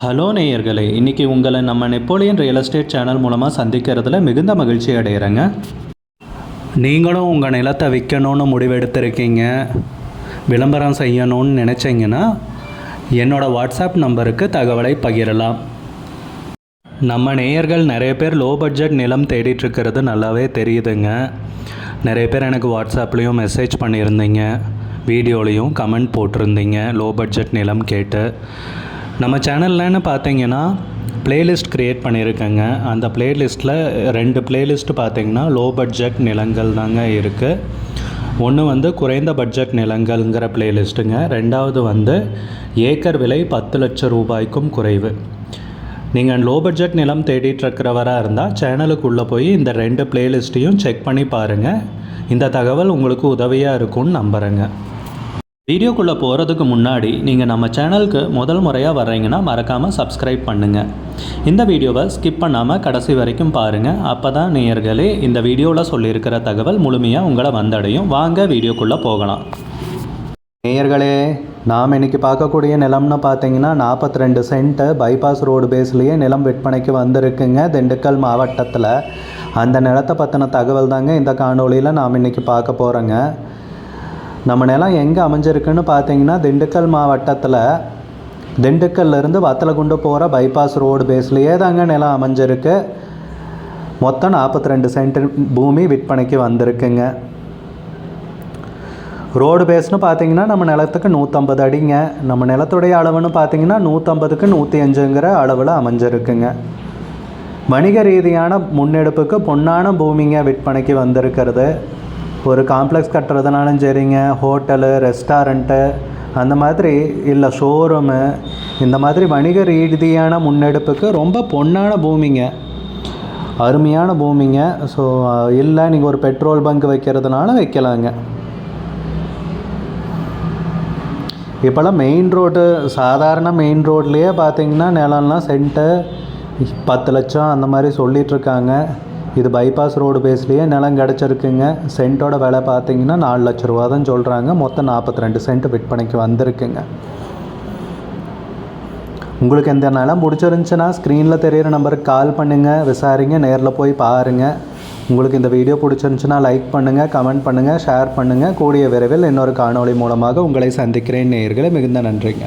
Hello நேயர்களே இன்றைக்கி உங்களை நம்ம நெப்போலியன் ரியல் எஸ்டேட் சேனல் மூலமாக சந்திக்கிறதுல மிகுந்த மகிழ்ச்சி அடைகிறேங்க நீங்களும் உங்கள் நிலத்தை விற்கணும்னு முடிவெடுத்திருக்கீங்க விளம்பரம் செய்யணும்னு நினச்சிங்கன்னா என்னோடய வாட்ஸ்அப் நம்பருக்கு தகவலை பகிரலாம். நம்ம நேயர்கள் நிறைய பேர் லோ பட்ஜெட் நிலம் தேடிட்டுருக்கிறது நல்லாவே தெரியுதுங்க. நிறைய பேர் எனக்கு வாட்ஸ்அப்லேயும் மெசேஜ் பண்ணியிருந்தீங்க வீடியோலையும் கமெண்ட் போட்டிருந்தீங்க லோ பட்ஜெட் நிலம் கேட்டு. நம்ம சேனல்லன்னு பார்த்தீங்கன்னா பிளேலிஸ்ட் க்ரியேட் பண்ணியிருக்கேங்க. அந்த பிளேலிஸ்ட்டில் ரெண்டு பிளேலிஸ்ட் பார்த்தீங்கன்னா லோ பட்ஜெட் நிலங்கள் தாங்க இருக்குது ஒன்று வந்து குறைந்த பட்ஜெட் நிலங்கள்ங்கிற பிளேலிஸ்ட்டுங்க ரெண்டாவது வந்து ஏக்கர் விலை பத்து லட்சம் ரூபாய்க்கும் குறைவு. நீங்கள் லோ பட்ஜெட் நிலம் தேடிட்டுருக்கிறவராக இருந்தால் சேனலுக்குள்ளே போய் இந்த ரெண்டு பிளேலிஸ்ட்டையும் செக் பண்ணி பாருங்கள் இந்த தகவல் உங்களுக்கு உதவியாக இருக்கும்னு நம்புகிறேங்க வீடியோக்குள்ளே போகிறதுக்கு முன்னாடி நீங்கள் நம்ம சேனலுக்கு முதல் முறையாக வர்றீங்கன்னா மறக்காமல் சப்ஸ்கிரைப் பண்ணுங்கள் இந்த வீடியோவை ஸ்கிப் பண்ணாமல் கடைசி வரைக்கும் பாருங்கள் அப்போ தான் நேயர்களே இந்த வீடியோவில் சொல்லியிருக்கிற தகவல் முழுமையாக உங்களை வந்தடையும். வாங்க வீடியோக்குள்ளே போகலாம். நேயர்களே நாம் இன்னைக்கு பார்க்கக்கூடிய நிலம்னு பார்த்தீங்கன்னா நாற்பத்தி ரெண்டு சென்ட்டு பைபாஸ் ரோடு பேஸ்லேயே நிலம் விற்பனைக்கு வந்திருக்குங்க. திண்டுக்கல் மாவட்டத்தில். அந்த நிலத்தை பற்றின தகவல் தாங்க இந்த காணொளியில் நாம் இன்னைக்கு பார்க்க போகிறோங்க நம்ம நிலம் எங்கே அமைஞ்சிருக்குன்னு பார்த்தீங்கன்னா திண்டுக்கல் மாவட்டத்தில் திண்டுக்கல்லேருந்து வத்தலகுண்டு போகிற பைபாஸ் ரோடு பேஸ்லேயே தாங்க நிலம் அமைஞ்சிருக்கு. மொத்தம் நாற்பத்தி ரெண்டு சென்ட் பூமி விற்பனைக்கு வந்திருக்குங்க. ரோடு பேஸ்னு பார்த்தீங்கன்னா நம்ம நிலத்துக்கு நூற்றம்பது அடிங்க. நம்ம நிலத்துடைய அளவுன்னு பார்த்தீங்கன்னா நூற்றம்பதுக்கு நூற்றி அஞ்சுங்கிற அளவில் அமைஞ்சிருக்குங்க. வணிக ரீதியான முன்னெடுப்புக்கு பொன்னான பூமிங்க விற்பனைக்கு வந்திருக்கிறது. ஒரு காம்ப்ளெக்ஸ் கட்டுறதுனாலும் சரிங்க ஹோட்டலு ரெஸ்டாரண்ட்டு அந்த மாதிரி இல்லை ஷோரூமு இந்த மாதிரி வணிக ரீதியான முன்னெடுப்புக்கு ரொம்ப பொன்னான பூமிங்க. அருமையான பூமிங்க. ஸோ இல்லை நீங்கள் ஒரு பெட்ரோல் பங்க் வைக்கிறதுனால வைக்கலாங்க. இப்போல்லாம் மெயின் ரோடு சாதாரண மெயின் ரோட்லேயே பார்த்தீங்கன்னா நிலம்லாம் சென்ட்டு பத்து லட்சம் அந்த மாதிரி சொல்லிகிட்ருக்காங்க இது பைபாஸ் ரோடு பேஸ்லேயே நிலம் கிடச்சிருக்குங்க. சென்ட்டோட விலை பார்த்தீங்கன்னா நாலு லட்ச ரூபா தான் சொல்கிறாங்க மொத்தம் நாற்பத்தி ரெண்டு சென்ட் விற்பனைக்கு வந்திருக்குங்க. உங்களுக்கு இந்த நிலம் பிடிச்சிருந்துச்சுன்னா ஸ்க்ரீனில் தெரியிற நம்பருக்கு கால் பண்ணுங்கள் விசாரிங்க. நேரில் போய் பாருங்கள் உங்களுக்கு இந்த வீடியோ பிடிச்சிருந்துச்சுன்னா லைக் பண்ணுங்கள் கமெண்ட் பண்ணுங்கள் ஷேர் பண்ணுங்கள் கூடிய விரைவில் இன்னொரு காணொளி மூலமாக உங்களை சந்திக்கிறேன். நேர்களை மிகுந்த நன்றிங்க.